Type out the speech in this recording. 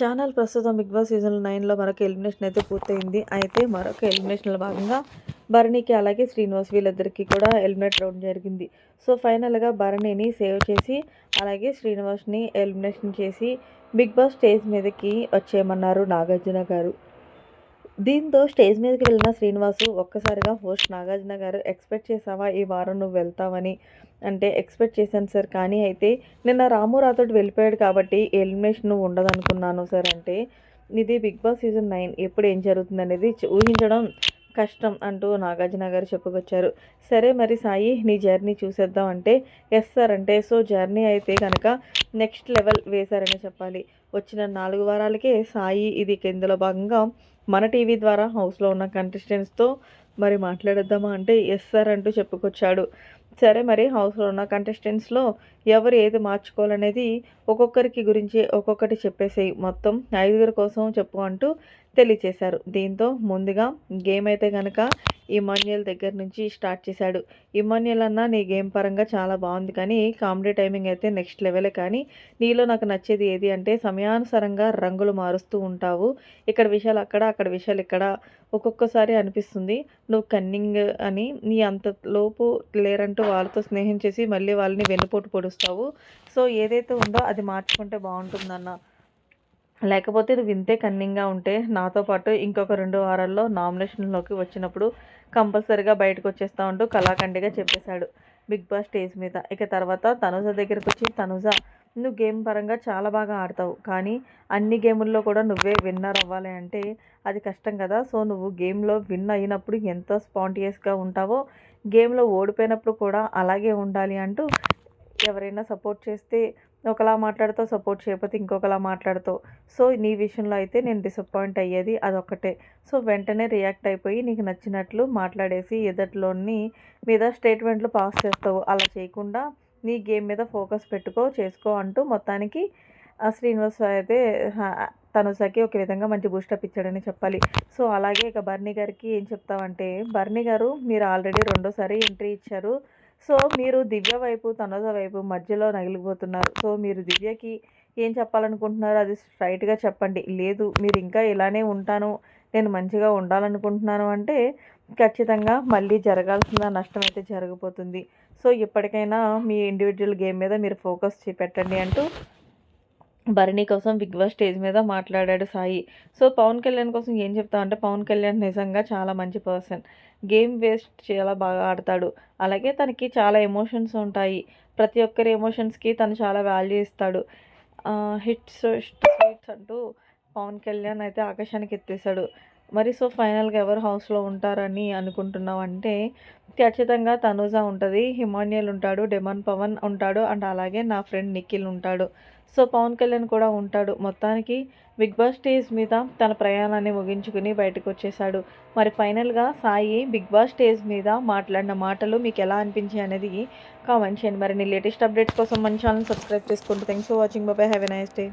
Channel ప్రస్తుతం big boss season నైన్లో మరొక ఎలిమినేషన్ అయితే పూర్తయింది. అయితే మరొక ఎలిమినేషన్లో భాగంగా భరణికి అలాగే శ్రీనివాస్ వీళ్ళిద్దరికీ కూడా ఎలిమినేట్ రౌండ్ జరిగింది. సో ఫైనల్గా భరణిని సేవ్ చేసి అలాగే శ్రీనివాస్ని ఎలిమినేషన్ చేసి బిగ్ బాస్ స్టేజ్ మీదకి వచ్చేయమన్నారు నాగార్జున గారు. దీంతో స్టేజ్ మీదకి వెళ్ళిన శ్రీనివాసు ఒక్కసారిగా హోస్ట్ నాగార్జున గారు ఎక్స్పెక్ట్ చేసావా ఈ వారం నువ్వు వెళ్తావని? అంటే ఎక్స్పెక్ట్ చేశాను సార్ కానీ అయితే నిన్న రాము రాతోటి వెళ్ళిపోయాడు కాబట్టి ఎలిమినేషన్ ఉండదనుకున్నాను సార్. అంటే ఇది బిగ్ బాస్ సీజన్ నైన్ ఎప్పుడు ఏం జరుగుతుంది అనేది ఊహించడం కష్టం అంటూ నాగార్జున గారు చెప్పుకొచ్చారు. సరే మరి సాయి నీ జర్నీ చూసేద్దాం అంటే ఎస్ సార్ అంటే సో జర్నీ అయితే కనుక నెక్స్ట్ లెవెల్ వేశారని చెప్పాలి. వచ్చిన నాలుగు వారాలకే సాయి ఇది కిందలో భాగంగా మన టీవీ ద్వారా హౌస్లో ఉన్న కంటెస్టెంట్స్తో మరి మాట్లాడేద్దామా అంటే ఎస్ సార్ అంటూ చెప్పుకొచ్చాడు. సరే మరి హౌస్లో ఉన్న కంటెస్టెంట్స్లో ఎవరు ఏది మార్చుకోవాలనేది ఒక్కొక్కరికి గురించి ఒక్కొక్కటి చెప్పేసి మొత్తం ఐదుగురు కోసం చెప్పు అంటూ తెలియచేశారు. దీంతో ముందుగా గేమ్ అయితే కనుక ఇమాన్యుయల్ దగ్గర నుంచి స్టార్ట్ చేశాడు. ఇమాన్యుయల్ అన్న నీ గేమ్ పరంగా చాలా బాగుంది. కానీ కామెడీ టైమింగ్ అయితే నెక్స్ట్ లెవెలే. కానీ నీలో నాకు నచ్చేది ఏది అంటే సమయానుసారంగా రంగులు మారుస్తూ ఉంటావు. ఇక్కడ విషయాలు అక్కడ అక్కడ విషయాలు ఇక్కడ ఒక్కొక్కసారి అనిపిస్తుంది. నువ్వు కన్నింగ్ అని నీ అంత లోపు లేరంటూ వాళ్ళతో స్నేహం చేసి మళ్ళీ వాళ్ళని వెన్నుపోటు పొడుస్తావు. సో ఏదైతే ఉందో అది మార్చుకుంటే బాగుంటుందన్న. లేకపోతే నువ్వు ఇంతే కన్నింగ్గా ఉంటే నాతో పాటు ఇంకొక రెండు వారాల్లో నామినేషన్లోకి వచ్చినప్పుడు కంపల్సరీగా బయటకు వచ్చేస్తా ఉంటూ కళాఖండిగా చెప్పేశాడు బిగ్ బాస్ స్టేజ్ మీద. ఇక తర్వాత తనుజ దగ్గరికి వచ్చి తనుజ నువ్వు గేమ్ పరంగా చాలా బాగా ఆడతావు కానీ అన్ని గేముల్లో కూడా నువ్వే విన్నర్ అవ్వాలి అంటే అది కష్టం కదా. సో నువ్వు గేమ్లో విన్ అయినప్పుడు ఎంత స్పాంటియస్గా ఉంటావో గేమ్లో ఓడిపోయినప్పుడు కూడా అలాగే ఉండాలి అంటూ ఎవరైనా సపోర్ట్ చేస్తే ఒకలా మాట్లాడుతావు సపోర్ట్ చేయకపోతే ఇంకొకలా మాట్లాడుతావు. సో నీ విషయంలో అయితే నేను డిసప్పాయింట్ అయ్యేది అదొక్కటే. సో వెంటనే రియాక్ట్ అయిపోయి నీకు నచ్చినట్లు మాట్లాడేసి ఎదట్లోని మీద స్టేట్మెంట్లు పాస్ చేస్తావు. అలా చేయకుండా నీ గేమ్ మీద ఫోకస్ పెట్టుకో చేసుకో అంటూ మొత్తానికి శ్రీనివాస్ అయితే తనుసాకి ఒక విధంగా మంచి బూస్టప్ ఇచ్చాడని చెప్పాలి. సో అలాగే ఇక బర్నీ గారికి ఏం చెప్తావంటే బర్నీ గారు మీరు ఆల్రెడీ రెండోసారి ఎంట్రీ ఇచ్చారు. సో మీరు దివ్య వైపు తనద వైపు మధ్యలో నగిలిపోతున్నారు. సో మీరు దివ్యకి ఏం చెప్పాలనుకుంటున్నారు అది స్ట్రైట్గా చెప్పండి. లేదు మీరు ఇంకా ఇలానే ఉంటాను నేను మంచిగా ఉండాలనుకుంటున్నాను అంటే ఖచ్చితంగా మళ్ళీ జరగాల్సిన నష్టం అయితే జరగబోతుంది. సో ఇప్పటికైనా మీ ఇండివిజువల్ గేమ్ మీద మీరు ఫోకస్ పెట్టండి అంటూ భరణి కోసం బిగ్ బాస్ స్టేజ్ మీద మాట్లాడాడు సాయి. సో పవన్ కళ్యాణ్ కోసం ఏం చెప్తామంటే పవన్ కళ్యాణ్ నిజంగా చాలా మంచి పర్సన్. గేమ్ వేస్ట్ చాలా బాగా ఆడతాడు. అలాగే తనకి చాలా ఎమోషన్స్ ఉంటాయి. ప్రతి ఒక్కరి ఎమోషన్స్కి తను చాలా వాల్యూ ఇస్తాడు. హిట్స్ స్వీట్స్ అంటూ పవన్ కళ్యాణ్ అయితే ఆకాశానికి ఎత్తేసాడు. మరి సో ఫైనల్గా ఎవరు హౌస్లో ఉంటారని అనుకుంటున్నావు అంటే ఖచ్చితంగా తనూజ ఉంటుంది హిమాన్యల్ ఉంటాడు డెమన్ పవన్ ఉంటాడు అండ్ అలాగే నా ఫ్రెండ్ నిఖిల్ ఉంటాడు. సో పవన్ కళ్యాణ్ కూడా ఉంటాడు. మొత్తానికి బిగ్ బాస్ స్టేజ్ మీద తన ప్రయాణాన్ని ముగించుకుని బయటకు వచ్చేసాడు. మరి ఫైనల్గా సాయి బిగ్ బాస్ స్టేజ్ మీద మాట్లాడిన మాటలు మీకు ఎలా అనిపించాయి అనేది కామెంట్ చేయండి. మరి నీ లేటెస్ట్ అప్డేట్స్ కోసం మన ఛానల్ సబ్స్క్రైబ్ చేసుకుంటూ థ్యాంక్స్ ఫర్ వాచింగ్. బాబాయ్ హ్యావ్ ఎ నైస్ డే.